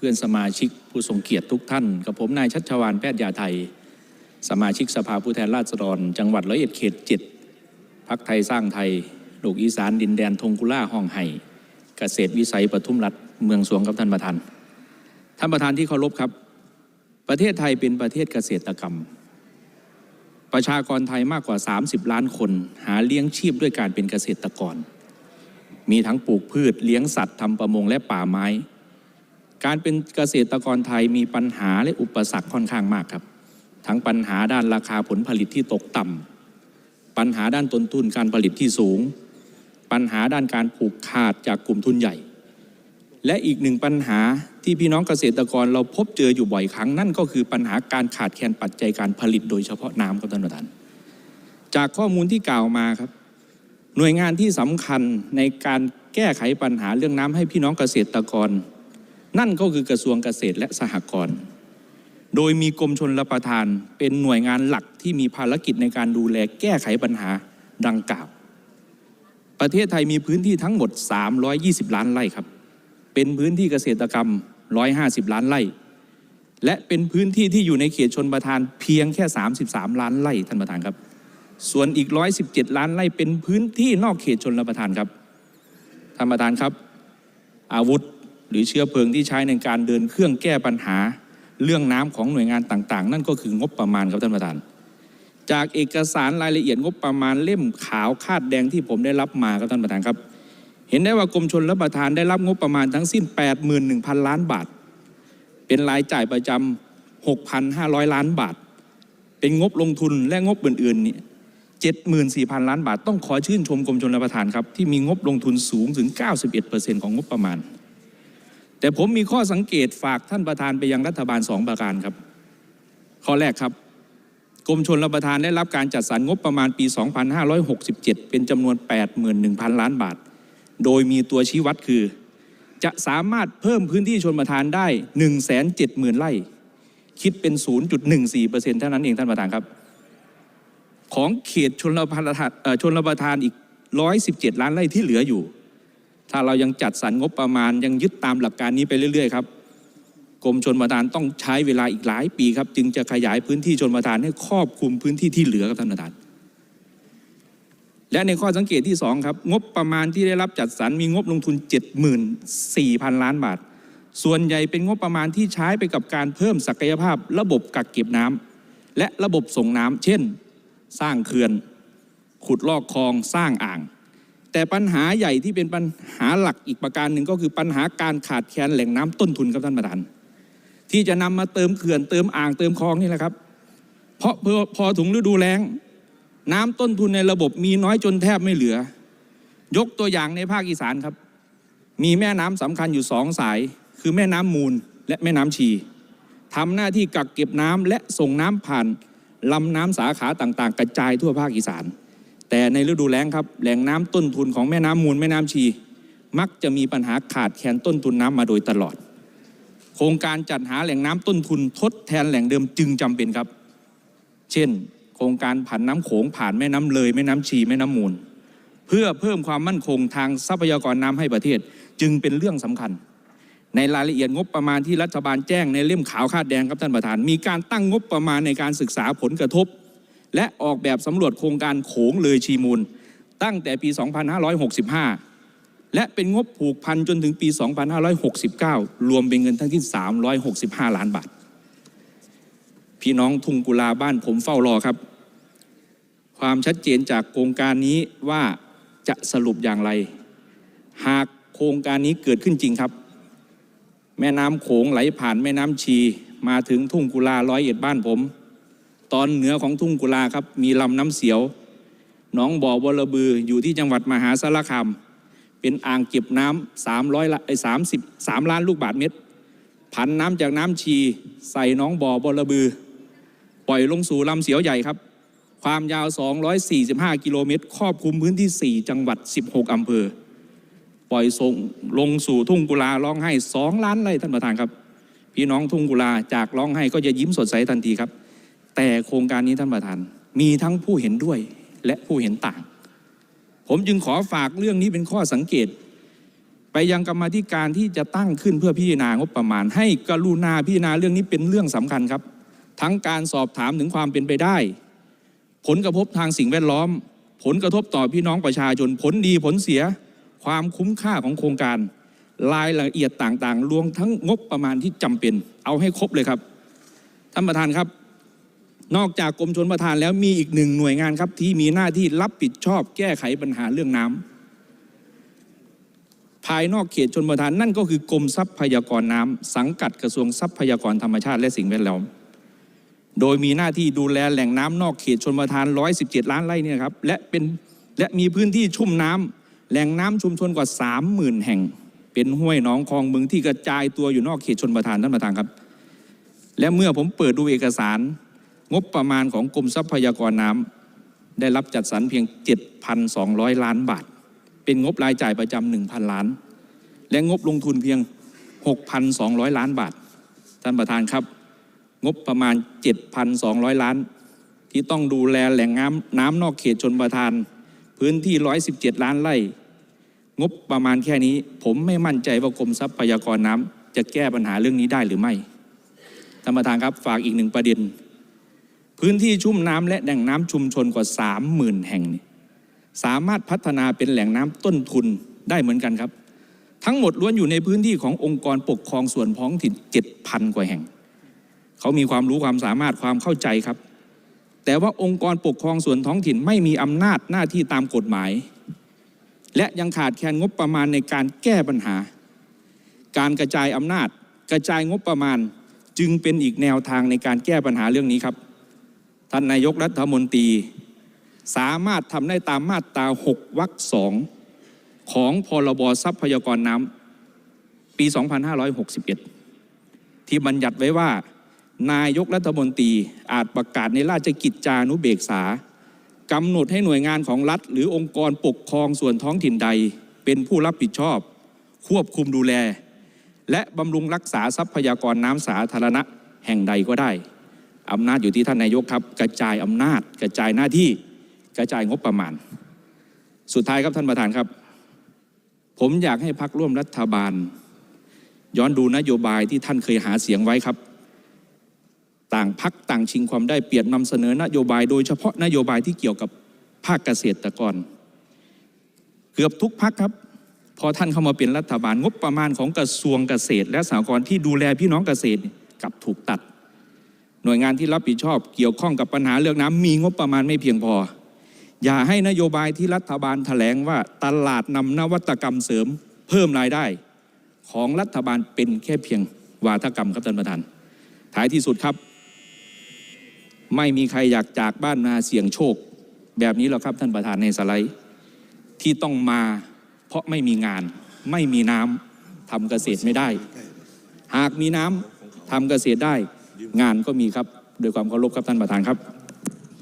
เพื่อนสมาชิกผู้ทรงเกียรติทุกท่าน กับผมนายชัชวานแพทย์ยาไทย สมาชิกสภาผู้แทนราษฎร จังหวัดร้อยเอ็ดเขตเจ็ดพักไทยสร้างไทยลูกอีสานดินแดนทงกุล่าห้องไห่เกษตรวิสัยปทุมรัฐเมืองสวงกับท่านประธาน ท่านประธานที่เคารพครับ ประเทศไทยเป็นประเทศเกษตรกรรม ประชากรไทยมากกว่า 30 ล้านคน หาเลี้ยงชีพด้วยการเป็นเกษตรกร มีทั้งปลูกพืชเลี้ยงสัตว์ทำประมงและป่าไม้ การเป็นเกษตรกรไทยมีปัญหาและอุปสรรคค่อนข้างมากครับ ทั้งปัญหาด้านราคาผลผลิตที่ตกต่ำปัญหาด้านต้นทุนการผลิตที่สูง ปัญหาด้านการผูกขาดจากกลุ่มทุนใหญ่ และอีกหนึ่งปัญหาที่พี่น้องเกษตรกรเราพบเจออยู่บ่อยครั้งนั่นก็คือปัญหาการขาดแคลนปัจจัยการผลิตโดยเฉพาะน้ำครับท่านประธาน จากข้อมูลที่กล่าวมาครับ หน่วยงานที่สำคัญในการแก้ไขปัญหาเรื่องน้ำให้พี่น้องเกษตรกร นั่นก็คือกระทรวงเกษตรและสหกรณ์โดยมีกรมชนรับประทานเป็นหน่วยงานหลักที่มีภารกิจในการดูแลแก้ไขปัญหาดังกล่าว ประเทศไทยมีพื้นที่ทั้งหมด 320 ล้านไร่ครับ เป็นพื้นที่เกษตรกรรม 150 ล้านไร่ และเป็นพื้นที่ที่อยู่ในเขตชนประทานเพียงแค่ 33 ล้านไร่ท่านประธานครับ ส่วนอีก 117 ล้านไร่เป็นพื้นที่นอกเขตชนรับประทานครับ ท่านประธานครับ อาวุธ หรือเชื้อเพลิงที่ใช้ในการเดินเครื่องแก้ปัญหาเรื่องน้ำของหน่วยงานต่างๆ นั่นก็คืองบประมาณครับท่านประธาน จากเอกสารรายละเอียดงบประมาณเล่มขาวคาดแดงที่ผมได้รับมาครับท่านประธานครับ เห็นได้ว่ากรมชนรับประทานได้รับงบประมาณทั้งสิ้น 81,000 ล้านบาท เป็นรายจ่ายประจำ6,500 ล้านบาท เป็นงบลงทุนและงบอื่นๆเนี่ย74,000 ล้านบาท ต้องขอชื่นชมกรมชนรับประทานครับที่มีงบลงทุนสูงถึง 91%ของงบประมาณ แต่ผมมีข้อสังเกตฝากท่านประธานไปยังรัฐบาลสองประการครับ ข้อแรกครับ กรมชนรับประทานได้รับการจัดสรรงบประมาณปี 2567 เป็นจำนวน 81,000 ล้านบาท โดยมีตัวชี้วัดคือ จะสามารถเพิ่มพื้นที่ชนประทานได้ 170,000ไร่คิดเป็น 0.14%เท่านั้นเองท่านประธานครับ ของเขตชนรับประทานเอ่อชนรับานอีก 117 ล้านไร่ที่เหลืออยู่ ถ้าเรายังจัดสรรงบประมาณยังยึดตามหลักการนี้ไปเรื่อย ๆ ครับกรมชนประทานต้องใช้เวลาอีกหลายปีครับ จึงจะขยายพื้นที่ชนประทานให้ครอบคลุมพื้นที่ที่เหลือครับท่านประธาน และในข้อสังเกตที่สองครับ งบประมาณที่ได้รับจัดสรรมีงบลงทุน 74,000 ล้านบาท ส่วนใหญ่เป็นงบประมาณที่ใช้ไปกับการเพิ่มศักยภาพ ระบบกักเก็บน้ำและระบบส่งน้ำเช่น สร้างเขื่อน ขุดลอกคลองสร้างอ่าง แต่ปัญหาใหญ่ที่เป็นปัญหาหลักอีกประการหนึ่งก็คือปัญหาการขาดแคลนแหล่งน้ำต้นทุนครับท่านประธาน ที่จะนำมาเติมเขื่อนเติมอ่างเติมคลองนี่แหละครับ เพราะพอพอถึงฤดูแล้ง น้ำต้นทุนในระบบมีน้อยจนแทบไม่เหลือ ยกตัวอย่างในภาคอีสานครับ มีแม่น้ำสำคัญอยู่สองสาย คือแม่น้ำมูลและแม่น้ำชีทำหน้าที่กักเก็บน้ำและส่งน้ำผ่านลำน้ำสาขาต่าง ๆ กระจายทั่วภาคอีสาน แต่ในฤดูแล้งครับแหล่งน้ำต้นทุนของแม่น้ำมูลแม่น้ำชี มักจะมีปัญหาขาดแคลนต้นทุนน้ำมาโดยตลอด โครงการจัดหาแหล่งน้ำต้นทุนทดแทนแหล่งเดิมจึงจำเป็นครับ เช่น โครงการผ่านน้ำโขงผ่านแม่น้ำเลย แม่น้ำชีแม่น้ำมูล เพื่อเพิ่มความมั่นคงทางทรัพยากรน้ำให้ประเทศ จึงเป็นเรื่องสำคัญ ในรายละเอียดงบประมาณที่รัฐบาลแจ้งในเล่มขาวคาดแดงครับท่านประธาน มีการตั้งงบประมาณในการศึกษาผลกระทบ และออกแบบสำรวจโครงการโขงเลยชีมูล ตั้งแต่ปี 2565 และเป็นงบผูกพันจนถึงปี 2569 รวมเป็นเงินทั้งที่365 ล้านบาท พี่น้องทุ่งกุลาบ้านผมเฝ้ารอครับ ความชัดเจนจากโครงการนี้ว่าจะสรุปอย่างไร หากโครงการนี้เกิดขึ้นจริงครับ แม่น้ำโขงไหลผ่านแม่น้ำชีมาถึงทุ่งกุลาร้อยเอ็ดบ้านผม ตอนเหนือของทุ่งกุลาครับ มีลำน้ำเสียวหนองบ่อวลบืออยู่ที่จังหวัดมหาสารคามเป็นอ่างเก็บน้ำสามร้อยละไอ้สามสิบสามล้านลูกบาทเมตร ผันน้ำจากน้ำชี ใส่หน้องบ่อวลบือ ปล่อยลงสู่ลำเสียวใหญ่ครับ ความยาว 245 กิโลเมตร ครอบคลุมพื้นที่ 4 จังหวัด 16 อำเภอ ปล่อยส่งลงสู่ทุ่งกุลาร้องไห้ 2 ล้านไร่ท่านประธานครับ พี่น้องทุ่งกุลาจากร้องไห้ก็จะยิ้มสดใสทันทีครับ แต่โครงการนี้ท่านประธาน มีทั้งผู้เห็นด้วยและผู้เห็นต่าง ผมจึงขอฝากเรื่องนี้เป็นข้อสังเกต ไปยังกรรมธิการที่จะตั้งขึ้นเพื่อพิจารณางบประมาณ ให้กรุณาพิจารณาเรื่องนี้เป็นเรื่องสำคัญครับ ทั้งการสอบถามถึงความเป็นไปได้ ผลกระทบทางสิ่งแวดล้อม ผลกระทบต่อพี่น้องประชาชนผลดีผลเสีย ความคุ้มค่าของโครงการรายละเอียดต่างๆ รวมทั้งงบประมาณที่จำเป็น เอาให้ครบเลยครับ ท่านประธานครับ นอกจากกรมชนประทานแล้วมีอีกหนึ่งหน่วยงานครับ ที่มีหน้าที่รับผิดชอบแก้ไขปัญหาเรื่องน้ำภายนอกเขตชนประทานนั่นก็คือกรมทรัพยากรน้ำสังกัดกระทรวงทรัพยากรธรรมชาติและสิ่งแวดล้อม โดยมีหน้าที่ดูแลแหล่งน้ำนอกเขตชนประทาน 117 ล้านไร่เนี่ยครับและเป็นและมีพื้นที่ชุ่มน้ำแหล่งน้ำชุมชนกว่า 30,000 แห่ง เป็นห้วยหนองคลองบึงที่กระจายตัวอยู่นอกเขตชนประทานท่านประธานครับ และเมื่อผมเปิดดูเอกสาร งบประมาณของกรมทรัพยากรน้ำได้รับจัดสรรเพียง 7,200 ล้านบาท เป็นงบรายจ่ายประจำ1,000 ล้าน และงบลงทุนเพียง 6,200 ล้านบาท ท่านประธานครับ งบประมาณ 7,200 ล้าน ที่ต้องดูแลแหล่งน้ำน้ำนอกเขตชนประทาน พื้นที่ 117 ล้านไร่ งบประมาณแค่นี้ ผมไม่มั่นใจว่ากรมทรัพยากรน้ำจะแก้ปัญหาเรื่องนี้ได้หรือไม่ ท่านประธานครับฝากอีกหนึ่งประเด็น พื้นที่ชุ่มน้ำและแหล่งน้ำชุมชนกว่า 30,000 แห่งนี่สามารถพัฒนาเป็นแหล่งน้ำต้นทุนได้เหมือนกันครับ ทั้งหมดล้วนอยู่ในพื้นที่ขององค์กรปกครองส่วนท้องถิ่น 7,000 กว่าแห่ง เขามีความรู้ความสามารถความเข้าใจครับ แต่ว่าองค์กรปกครองส่วนท้องถิ่นไม่มีอำนาจหน้าที่ตามกฎหมาย และยังขาดแคลนงบประมาณในการแก้ปัญหา การกระจายอำนาจ กระจายงบประมาณจึงเป็นอีกแนวทางในการแก้ปัญหาเรื่องนี้ครับ ท่านนายกรัฐมนตรี สามารถทำได้ตามมาตรา 6วรรคสองของพรบทรัพยากรน้ำปี 2561 ที่บัญญัติไว้ว่า นายกรัฐมนตรีอาจประกาศในราชกิจจานุเบกษากำหนดให้หน่วยงานของรัฐ หรือองค์กรปกครองส่วนท้องถิ่นใด เป็นผู้รับผิดชอบ ควบคุมดูแล และบำรุงรักษาทรัพยากรน้ำสาธารณะแห่งใดก็ได้ อำนาจอยู่ที่ท่านนายกครับ กระจายอำนาจ กระจายหน้าที่กระจายงบประมาณ สุดท้ายครับท่านประธานครับ ผมอยากให้พักร่วมรัฐบาล ย้อนดูนโยบายที่ท่านเคยหาเสียงไว้ครับ ต่างพักต่างชิงความได้เปรียบนำเสนอนโยบาย โดยเฉพาะนโยบายที่เกี่ยวกับภาคเกษตรกร เกือบทุกพักครับพอท่านเข้ามาเป็นรัฐบาลงบประมาณของกระทรวงเกษตร และสหกรณ์ที่ดูแลพี่น้องเกษตรกับถูกตัด หน่วยงานที่รับผิดชอบเกี่ยวข้องกับปัญหาเรื่องน้ำมีงบประมาณไม่เพียงพอ อย่าให้นโยบายที่รัฐบาลแถลงว่าตลาดนำนวัตกรรมเสริมเพิ่มรายได้ ของรัฐบาลเป็นแค่เพียงวาทกรรมครับท่านประธานท้ายที่สุดครับ ไม่มีใครอยากจากบ้านนาเสี่ยงโชค แบบนี้หรอกครับท่านประธานในสไลด์ที่ต้องมาเพราะไม่มีงาน ไม่มีน้ำทำเกษตรไม่ได้ หากมีน้ำทำเกษตรได้ งานก็มีครับโดวยความเคารพครับท่านประธานครับ